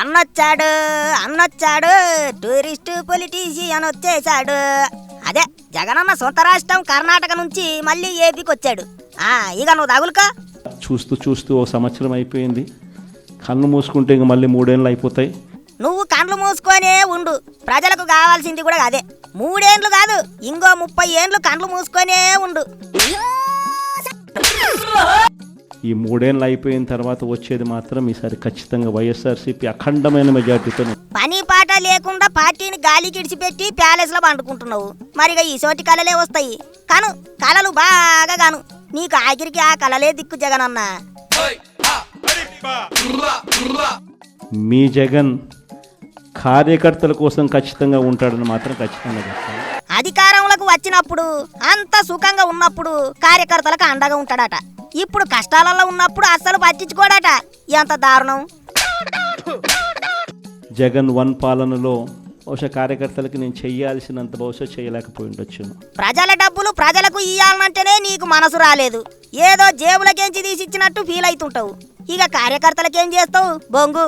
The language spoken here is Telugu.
అన్నొచ్చాడు అన్నొచ్చాడు. టూరిస్ట్ పొలిటీషియన్ వచ్చేసాడు అదే జగనన్న సొంత రాష్ట్రం కర్ణాటక నుంచి మళ్ళీ ఏపీకి వచ్చాడు ఆ ఇక నువ్వు తగులుకో. చూస్తూ చూస్తూ ఓ సంవత్సరం అయిపోయింది. కన్ను మూసుకుంటే ఇంక మళ్ళీ మూడేళ్ళు అయిపోతాయి. నువ్వు కండ్లు మూసుకొనే ఉండు. ప్రజలకు కావాల్సింది కూడా అదే. మూడేండ్లు కాదు ఇంకో ముప్పై ఏండ్లు కండ్లు మూసుకొనే ఉండు. ఈ మూడేళ్ళు అయిపోయిన తర్వాత వచ్చేది మాత్రం ఈసారి ఖచ్చితంగా వైఎస్ఆర్సీపీ అఖండమైన మెజార్టీతో పని పాట లేకుండా పార్టీని గాలికి ఇడిచిపెట్టి ప్యాలెస్లో పండుకుంటున్నావు. మరిగా ఈ సోటి కళలే వస్తాయి. కాను కళలు బాగా గాను. నీకు ఆఖరికి ఆ కళలే దిక్కు జగనన్న మీ జగన్ కార్యకర్తల కోసం ఖచ్చితంగా ఉంటాడని మాత్రం ఖచ్చితంగా చెప్తాను. అధికారంలోకి వచ్చినప్పుడు అంత సుఖంగా ఉన్నప్పుడు కార్యకర్తలకు అండగా ఉంటాడట. ఇప్పుడు కష్టాలలో ఉన్నప్పుడు అస్సలు పట్టించుకోడట ఎంత దారుణం జగన్ వన్ పాలనలో బహుశా కార్యకర్తలకి నేను చెయ్యాల్సినంత బహుశా చేయలేకపోయి ఉండొచ్చును ప్రజల డబ్బులు ప్రజలకు ఇయ్యాలంటేనే నీకు మనసు రాలేదు ఏదో జేబులకేంచి తీసిచ్చినట్టు ఫీల్ అవుతుంటావు ఇక కార్యకర్తలకేం చేస్తావు బొంగు